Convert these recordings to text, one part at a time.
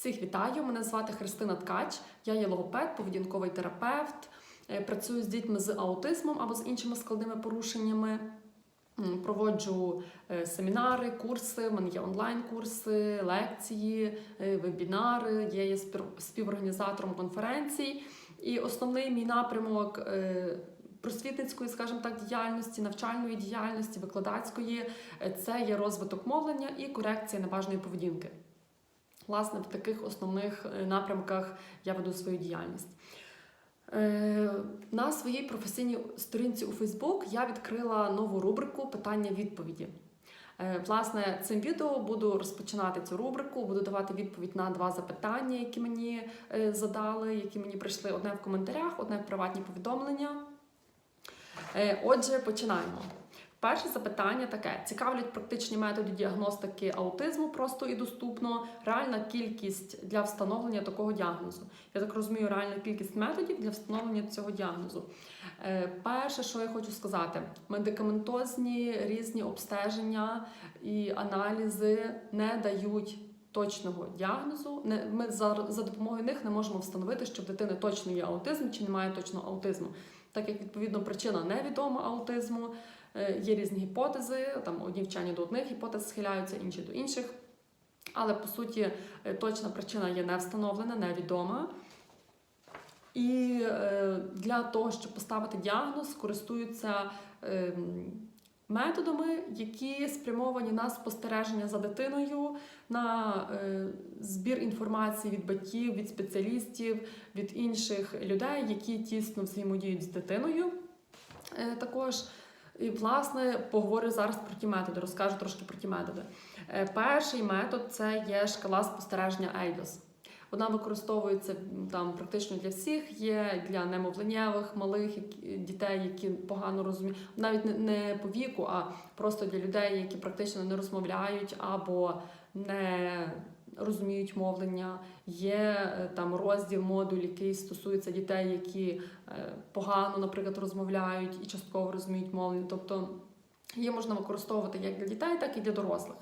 Всіх вітаю! Мене звати Христина Ткач. Я є логопед, поведінковий терапевт. Е, Працюю з дітьми з аутизмом або з іншими складними порушеннями. Проводжу е, семінари, курси. В мене є онлайн-курси, лекції, е, вебінари. Я є спів- співорганізатором конференцій. І основний мій напрямок просвітницької, скажімо так, діяльності, навчальної діяльності, викладацької це є розвиток мовлення і корекція неважної поведінки. Власне, в таких основних е, напрямках я веду свою діяльність. Е, На своїй професійній сторінці у Фейсбук я відкрила нову рубрику Питання-відповіді. Е, Власне, цим відео буду розпочинати цю рубрику, буду давати відповідь на два запитання, які мені задали, які мені прийшли одне в коментарях, одне в приватні повідомлення. Отже, починаємо. Перше запитання таке: цікавлять практичні методи діагностики аутизму просто і доступно, реальна кількість для встановлення такого діагнозу. Я так розумію, реальна кількість методів для встановлення цього діагнозу. Е, Перше, що я хочу сказати, медикаментозні різні обстеження і аналізи не дають. Точного діагнозу ми за, за допомогою них не можемо встановити, що в дитини точно є аутизм чи немає точно аутизму, так як відповідно причина невідома аутизму, Є різні гіпотези, там одні вчені до одних гіпотез схиляються, інші до інших. Але по суті е, точна причина є не встановлена, невідома. І е, для того, щоб поставити діагноз, користуються е, методами, які спрямовані на спостереження за дитиною, на е, збір інформації від батьків, від спеціалістів, від інших людей, які тісно взаємодіють з дитиною. Е, також і, власне, поговорю зараз про ті методи, розкажу трошки про ті методи. Е, Перший метод це є шкала спостереження EIDOS. Вона використовується там практично для всіх, є для немовленнєвих, малих дітей, які погано розуміють, навіть не по віку, а просто для людей, які практично не розмовляють або не розуміють мовлення. Є е, там розділ, модуль, який стосується дітей, які е, погано, наприклад, розмовляють і частково розуміють мовлення. Тобто її можна використовувати як для дітей, так і для дорослих.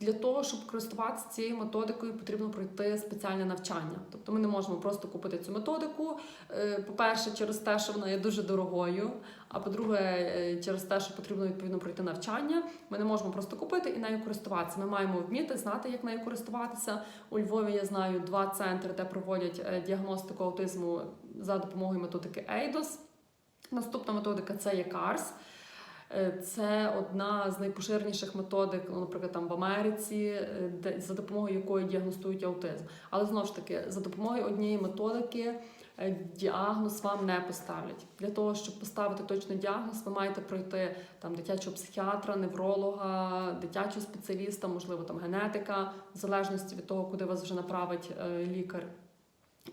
Для того, щоб користуватися цією методикою, потрібно пройти спеціальне навчання. Тобто ми не можемо просто купити цю методику. Е, По-перше, через те, що вона є дуже дорогою. А по-друге, е, через те, що потрібно відповідно пройти навчання, ми не можемо просто купити і нею користуватися. Ми маємо вміти знати, як нею користуватися. У Львові я знаю два центри, де проводять е, діагностику аутизму за допомогою методики EIDOS. Наступна методика це є CARS. Е, Це одна з найпоширеніших методик, ну, наприклад, там в Америці, е, де за допомогою якої діагностують аутизм. Але знову ж таки, за допомогою однієї методики е, діагноз вам не поставлять. Для того, щоб поставити точний діагноз, ви маєте пройти там дитячого психіатра, невролога, дитячого спеціаліста, можливо, там генетика, в залежності від того, куди вас вже направить лікар.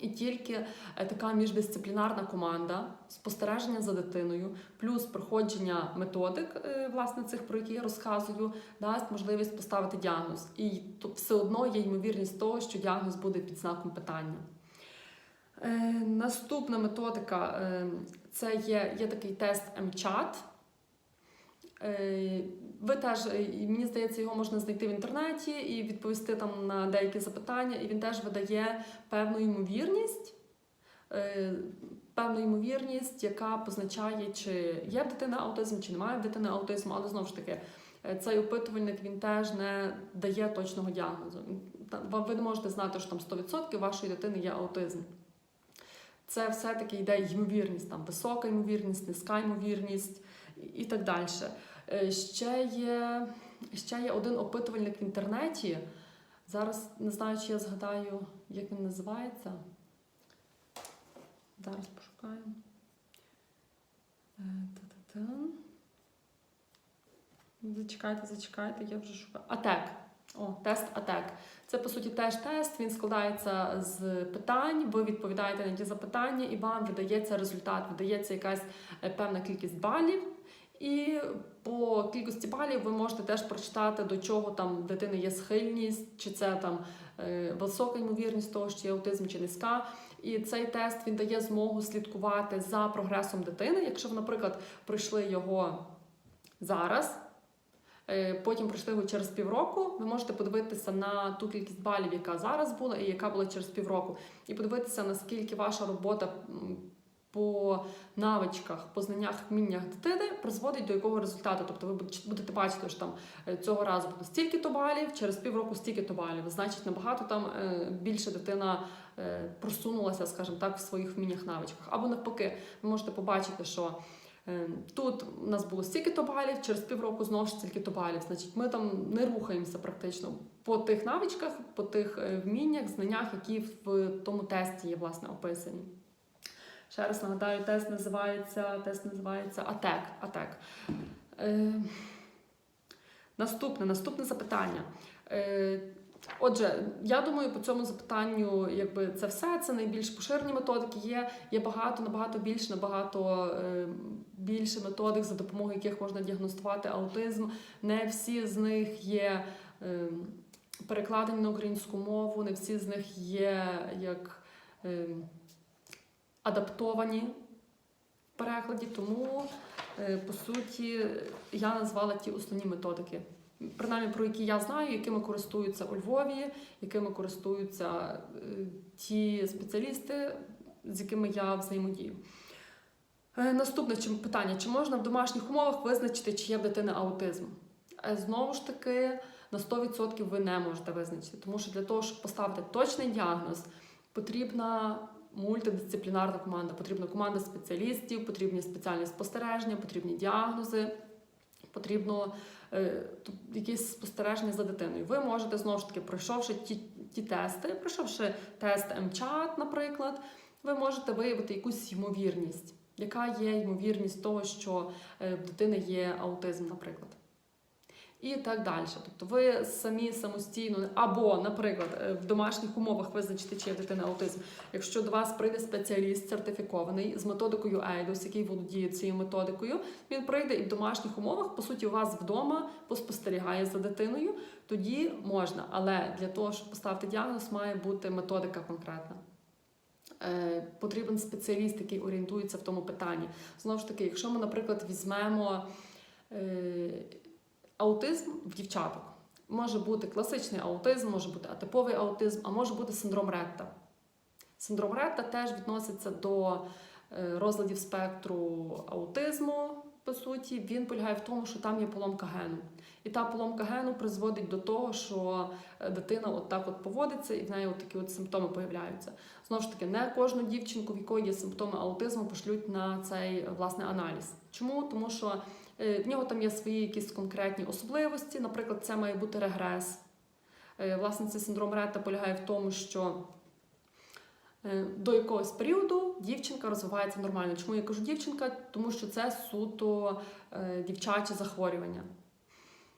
І тільки е, така міждисциплінарна команда, спостереження за дитиною, плюс проходження методик, е, власне, цих, про які я розказую, дасть можливість поставити діагноз. І все одно є ймовірність того, що діагноз буде під знаком питання. Е, Наступна методика е, це є, є такий тест МЧАТ. Е, Ви теж, е, мені здається, його можна знайти в інтернеті і відповісти там на деякі запитання, і він теж видає певну ймовірність, е, певну ймовірність, яка позначає, чи є в дитини аутизм, чи немає в дитини аутизму, але знову ж таки, цей опитувальник він теж не дає точного діагнозу. Ви не можете знати, що там 100% вашої дитини є аутизм. Це все-таки йде ймовірність, там висока ймовірність, низька ймовірність і так далі. Е, Ще є, ще є один опитувальник в інтернеті. Зараз не знаю, чи я згадаю, як він називається. Зараз пошукаю. Е. Зачекайте, зачекайте, я вже шукаю. АТЕК. О, тест АТЕК. Це по суті теж тест. Він складається з питань. Ви відповідаєте на ті запитання, і вам видається результат, видається якась е, певна кількість балів. І по кількості балів ви можете теж прочитати, до чого там дитини є схильність, чи це там е, висока ймовірність того, що є аутизм, чи низька. І цей тест він дає змогу слідкувати за прогресом дитини. Якщо ви, наприклад, пройшли його зараз, е, потім пройшли його через півроку, ви можете подивитися на ту кількість балів, яка зараз була, і яка була через півроку, і подивитися, наскільки ваша робота по навичках, по знаннях, вміннях дитини призводить до якого результату. Тобто ви будете- бачити, що там е, цього разу буде стільки-то балів, через півроку стільки-то балів. Значить, набагато там е, більше дитина е, просунулася, скажімо так, в своїх вміннях навичках. Або навпаки, ви можете побачити, що тут у нас було стільки-то балів, через півроку знову ж стільки-то балів. Значить, ми там не рухаємося практично по тих навичках, по тих вміннях, знаннях, які в тому тесті є власне описані. Ще раз нагадаю, тест називається, тест називається АТЕК. АТЕК. Е, наступне, наступне запитання. Е, Отже, я думаю, по цьому запитанню, якби це все, це найбільш поширені методики. Є, є багато, набагато більше, набагато е, більше методик, за допомогою яких можна діагностувати аутизм. Не всі з них є е, перекладені на українську мову, не всі з них є як е, адаптовані в перекладі. Тому, е, по суті, я назвала ті основні методики принаймні про які я знаю, якими користуються у Львові, якими користуються е, ті спеціалісти, з якими я взаємодію. Е, Наступне питання: чи можна в домашніх умовах визначити, чи є в дитини аутизм? Знову ж таки, на 100% ви не можете визначити, тому що для того, щоб поставити точний діагноз, потрібна мультидисциплінарна команда, потрібна команда спеціалістів, потрібні спеціальні спостереження, потрібні діагнози, потрібно е, якісь спостереження за дитиною. Ви можете знову ж таки, пройшовши ті, ті тести, пройшовши тест МЧАТ, наприклад, ви можете виявити якусь ймовірність, яка є ймовірність того, що е, в дитини є аутизм, наприклад. І так далі. Тобто ви самі самостійно, або, наприклад, е, в домашніх умовах визначите, чи є в дитини аутизм. Якщо до вас прийде спеціаліст сертифікований з методикою EIDOS, який володіє цією методикою, він прийде і в домашніх умовах, по суті, у вас вдома поспостерігає за дитиною, тоді можна. Але для того, щоб поставити діагноз, має бути методика конкретна. Е, Потрібен спеціаліст, який орієнтується в тому питанні. Знову ж таки, якщо ми, наприклад, візьмемо е, аутизм в дівчаток, може бути класичний аутизм, може бути атиповий аутизм, а може бути синдром Ретта. Синдром Ретта теж відноситься до е, розладів спектру аутизму. По суті, він полягає в тому, що там є поломка гену. І та поломка гену призводить до того, що е, дитина от так от поводиться, і в неї от такі от симптоми появляються. Знову ж таки, не кожну дівчинку, в якої є симптоми аутизму, пошлють на цей власне аналіз. Чому? Тому що в нього там є свої якісь конкретні особливості. Наприклад, це має бути регрес. Е, Власне, цей синдром Ретта полягає в тому, що е, до якогось періоду дівчинка розвивається нормально. Чому я кажу дівчинка? Тому що це суто е, дівчаче захворювання.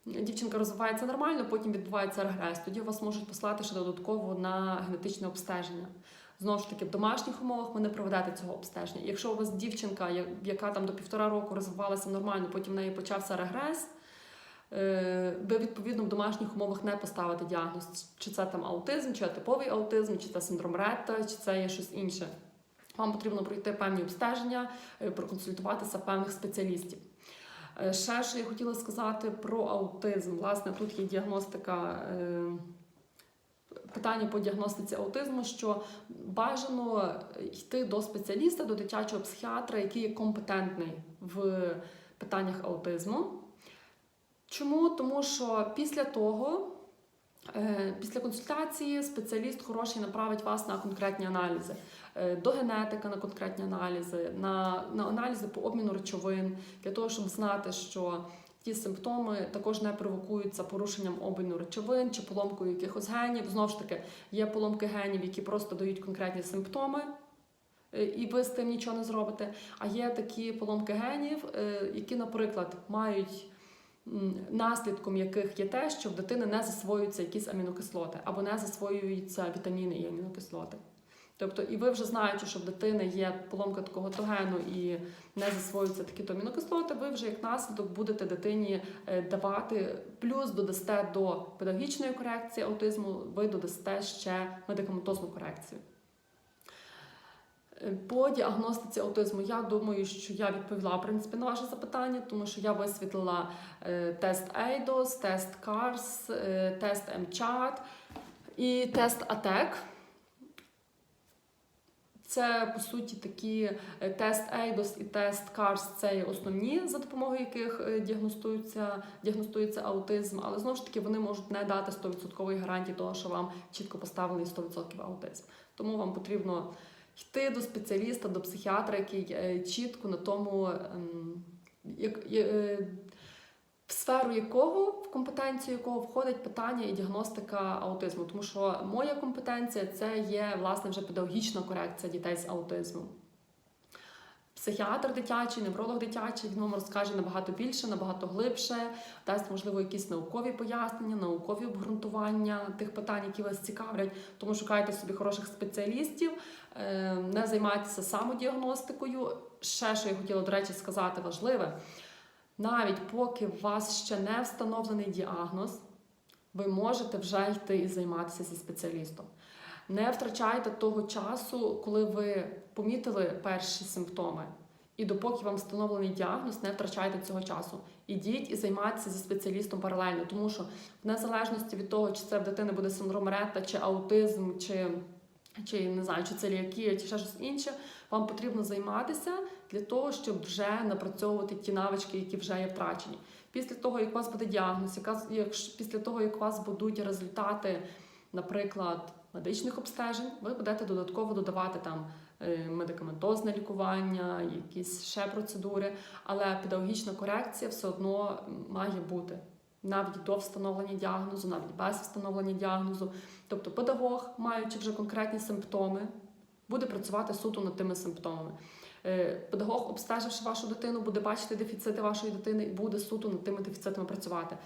Дівчинка розвивається нормально, потім відбувається регрес. Тоді вас можуть послати ще додатково на генетичне обстеження. Знову ж таки, в домашніх умовах ви не проведете цього обстеження. Якщо у вас дівчинка, яка там до півтора року розвивалася нормально, потім в неї почався регрес, е, ви відповідно в домашніх умовах не поставите діагноз, чи це там аутизм, чи атиповий аутизм, чи це синдром Ретта, чи це є щось інше. Вам потрібно пройти певні обстеження, е, проконсультуватися певних спеціалістів. Е, Ще що я хотіла сказати про аутизм. Власне, тут є діагностика. Питання по діагностиці аутизму, що бажано йти до спеціаліста, до дитячого психіатра, який є компетентний в питаннях аутизму. Чому? Тому що після того, е, після консультації, спеціаліст хороший направить вас на конкретні аналізи, е, до генетика на конкретні аналізи, на, на аналізи по обміну речовин, для того, щоб знати, що ті симптоми також не провокуються порушенням обміну речовин чи поломкою якихось генів. Знову ж таки, є поломки генів, які просто дають конкретні симптоми. е, І ви з тим нічого не зробите. А є такі поломки генів, е, які, наприклад, мають наслідком яких є те, що в дитини не засвоюються якісь амінокислоти або не засвоюються вітаміни і амінокислоти. Тобто, і ви вже знаючи, що в дитини є поломка такого тогену і не засвоюються такі то амінокислоти, ви вже як наслідок будете дитині е, давати, плюс додасте до педагогічної корекції аутизму, ви додасте ще медикаментозну корекцію. Е, По діагностиці аутизму я думаю, що я відповіла в принципі на ваше запитання, тому що я висвітлила е, тест EIDOS, тест CARS, тест MCHAT і тест ATEC. Це по суті такі е, тест EIDOS і тест CARS – це є основні, за допомогою яких е, діагностується, діагностується аутизм, але знову ж таки вони можуть не дати 100% гарантії того, що вам чітко поставлений 100% аутизм. Тому вам потрібно йти до спеціаліста, до психіатра, який е, чітко на тому, ем, як, в сферу якого, в компетенцію якого входить питання і діагностика аутизму. Тому що моя компетенція це є власне вже педагогічна корекція дітей з аутизмом. Психіатр дитячий, невролог дитячий, він вам розкаже набагато більше, набагато глибше, дасть, можливо, якісь наукові пояснення, наукові обґрунтування тих питань, які вас цікавлять. Тому шукайте собі хороших спеціалістів, е, не займайтеся самодіагностикою. Ще що я хотіла, до речі, сказати важливе. Навіть поки у вас ще не встановлений діагноз, ви можете вже йти і займатися зі спеціалістом. Не втрачайте того часу, коли ви помітили перші симптоми. І допоки вам встановлений діагноз, не втрачайте цього часу. Ідіть і займайтеся зі спеціалістом паралельно, тому що в незалежності від того, чи це в дитини буде синдром Ретта, чи аутизм, чи, чи не знаю, чи целіакія, чи ще щось інше, вам потрібно займатися для того, щоб вже напрацьовувати ті навички, які вже є втрачені. Після того, як у вас буде діагноз, якщо після того, як у вас будуть результати, наприклад, медичних обстежень, ви будете додатково додавати там е, медикаментозне лікування, якісь ще процедури, але педагогічна корекція все одно має бути. Навіть до встановлення діагнозу, навіть без встановлення діагнозу. Тобто педагог, маючи вже конкретні симптоми, буде працювати суто над тими симптомами. Е, Педагог, обстеживши вашу дитину, буде бачити дефіцити вашої дитини і буде суто над тими дефіцитами працювати.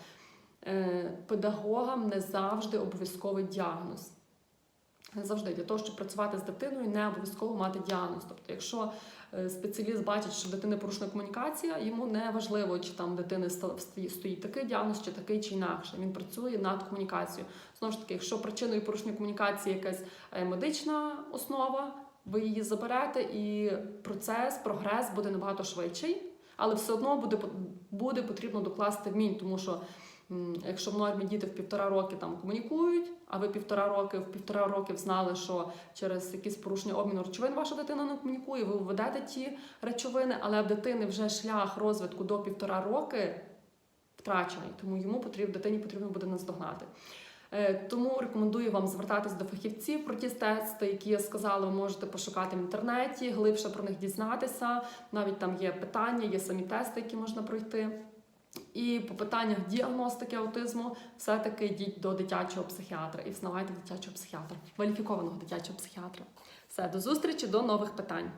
Е, Педагогам не завжди обов'язковий діагноз. Завжди для того, щоб працювати з дитиною, не обов'язково мати діагноз. Тобто, якщо е, спеціаліст бачить, що дитини порушена комунікація, йому не важливо, чи там дитини стоїть такий діагноз, чи такий, чи інакше. Він працює над комунікацією. Знову ж таки, якщо причиною порушення комунікації якась е, медична основа, ви її заберете, і процес, прогрес буде набагато швидший, але все одно буде, буде потрібно докласти вмінь, тому що. Якщо в нормі діти в півтора роки там комунікують, а ви півтора роки в півтора років знали, що через якісь порушення обміну речовин ваша дитина не комунікує, ви введете ті речовини, але в дитини вже шлях розвитку до півтора роки втрачений, тому йому потрібно дитині потрібно буде наздогнати. Е, Тому рекомендую вам звертатись до фахівців про ті тести, які я сказала, ви можете пошукати в інтернеті, глибше про них дізнатися. Навіть там є питання, є самі тести, які можна пройти. І по питаннях діагностики аутизму все-таки йдіть до дитячого психіатра і взнавайте дитячого психіатра, кваліфікованого дитячого психіатра. Все, до зустрічі, до нових питань.